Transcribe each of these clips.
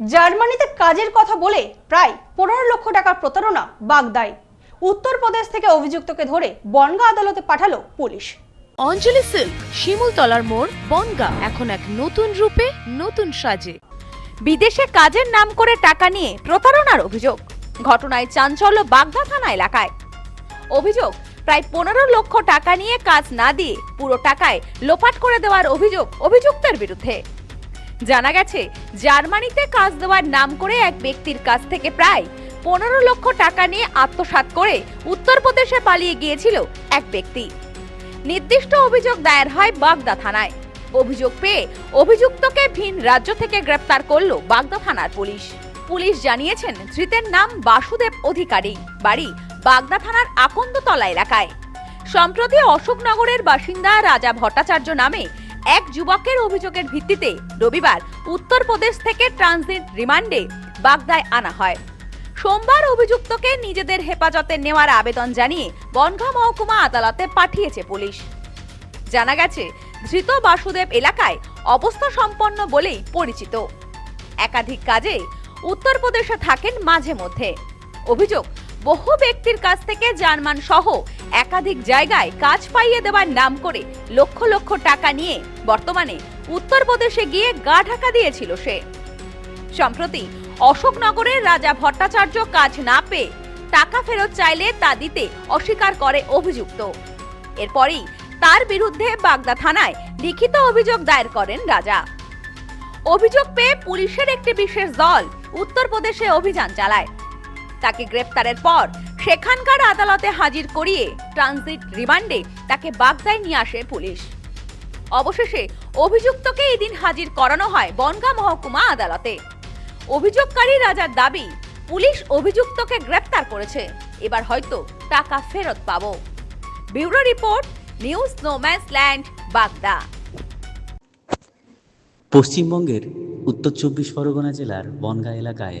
জার্মানিতে কাজের কথা বলে প্রায় পনেরো লক্ষ টাকার প্রতারণা বাগদায়। উত্তরপ্রদেশ থেকে অভিযুক্তকে ধরে বনগা আদালতে পাঠালো পুলিশ। অঞ্জলি সিল্ক, শিমুলতলার মোড়, বনগা, এখন এক নতুন রূপে, নতুন সাজে। বিদেশে কাজের নাম করে টাকা নিয়ে প্রতারণার অভিযোগ। ঘটনায় চাঞ্চল্য বাগদা থানা এলাকায়। অভিযোগ, প্রায় পনেরো লক্ষ টাকা নিয়ে কাজ না দিয়ে পুরো টাকায় লোপাট করে দেওয়ার অভিযোগ অভিযুক্তের বিরুদ্ধে। জানা গেছে, জার্মানিতে কাজ দেওয়ার নাম করে এক ব্যক্তির কাছ থেকে প্রায় পনেরো লক্ষ টাকা নিয়ে আত্মসাৎ করে উত্তরপ্রদেশে পালিয়ে গিয়েছিল এক ব্যক্তি। নির্দিষ্ট অভিযোগ দায়ের হয় বাগদা থানায়। অভিযোগ পেয়ে অভিযুক্তকে ভিন রাজ্য থেকে গ্রেপ্তার করল বাগদা থানার পুলিশ। পুলিশ জানিয়েছেন, ধৃতের নাম বাসুদেব অধিকারী, বাড়ি বাগদা থানার আকন্দতলা এলাকায়। সম্প্রতি অশোকনগরের বাসিন্দা রাজা ভট্টাচার্য নামে এক যুবকের অভিযোগের ভিত্তিতে রবিবার উত্তরপ্রদেশ থেকে ট্রানজিট রিমান্ডে বাগদায় আনা হয়। সোমবার অভিযুক্তকে নিজেদের হেফাজতে নেওয়ার আবেদন জানিয়ে বনগাঁ মহকুমা আদালতে পাঠিয়েছে পুলিশ। জানা গেছে, ধৃত বাসুদেব এলাকায় অবস্থা সম্পন্ন বলেই পরিচিত। একাধিক কাজে উত্তরপ্রদেশে থাকেন মাঝে মধ্যে। অভিযোগ বহু ব্যক্তির কাছ থেকে জার্মান সহ একাধিক জায়গায় কাজ পাইয়ে দেওয়ার নাম করে লক্ষ লক্ষ টাকা নিয়ে বর্তমানে উত্তরপ্রদেশে গিয়ে গা ঢাকা দিয়েছিল সে। সম্প্রতি অশোকনগরের রাজা ভট্টাচার্য কাজ না পেয়ে টাকা ফেরত চাইলে তা দিতে অস্বীকার করে অভিযুক্ত। এরপরেই তার বিরুদ্ধে বাগদা থানায় লিখিত অভিযোগ দায়ের করেন রাজা। অভিযোগ পেয়ে পুলিশের একটি বিশেষ দল উত্তরপ্রদেশে অভিযান চালায়। তাকে গ্রেপ্তারের পর সেখানকার আদালতে হাজির করিয়ে ট্রানজিট রিমান্ডে তাকে বাগদায় নিয়ে আসে পুলিশ। অবশেষে অভিযুক্তকে এদিন হাজির করানো হয় বনগাঁ মহকুমা আদালতে। অভিযোগকারী রাজার দাবি, পুলিশ অভিযুক্তকে গ্রেপ্তার করেছে, এবার হয়তো টাকা ফেরত পাবো। Bureau report, news no man's land, Bagda. পশ্চিমবঙ্গের উত্তর চব্বিশ পরগনা জেলার বনগাঁ এলাকায়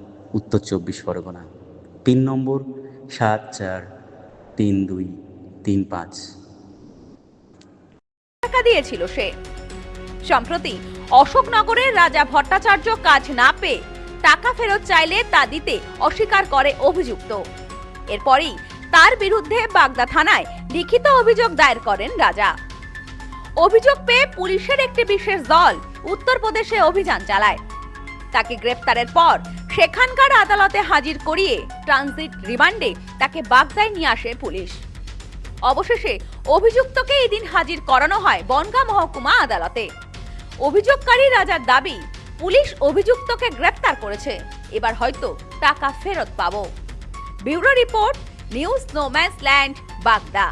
উত্তর চব্বিশ পরগনা। পিন নম্বর, সাত চার, তিন দুই, তিন পাঁচ। টাকা দিয়েছিল সে। সম্প্রতি অশোকনগরের রাজা ভট্টাচার্য কাজ না পেয়ে টাকা ফেরত চাইলে তা দিতে অস্বীকার করে অভিযুক্ত। এরপরেই তার বিরুদ্ধে বাগদা থানায় লিখিত অভিযোগ দায়ের করেন রাজা। অভিযোগ পেয়ে পুলিশের একটি বিশেষ দল উত্তরপ্রদেশে অভিযান চালায়। তাকে গ্রেপ্তারের পর সেখানকার আদালতে হাজির করিয়ে ট্রানজিট রিমান্ডে তাকে বাগদায় নিয়ে আসে পুলিশ। অবশেষে অভিযুক্তকে এদিন হাজির করানো হয় বনগাঁ মহকুমা আদালতে। অভিযোগকারী রাজার দাবি, পুলিশ অভিযুক্তকে গ্রেপ্তার করেছে, এবার হয়তো টাকা ফেরত পাবো। Bureau report, news no man's land, Bagda.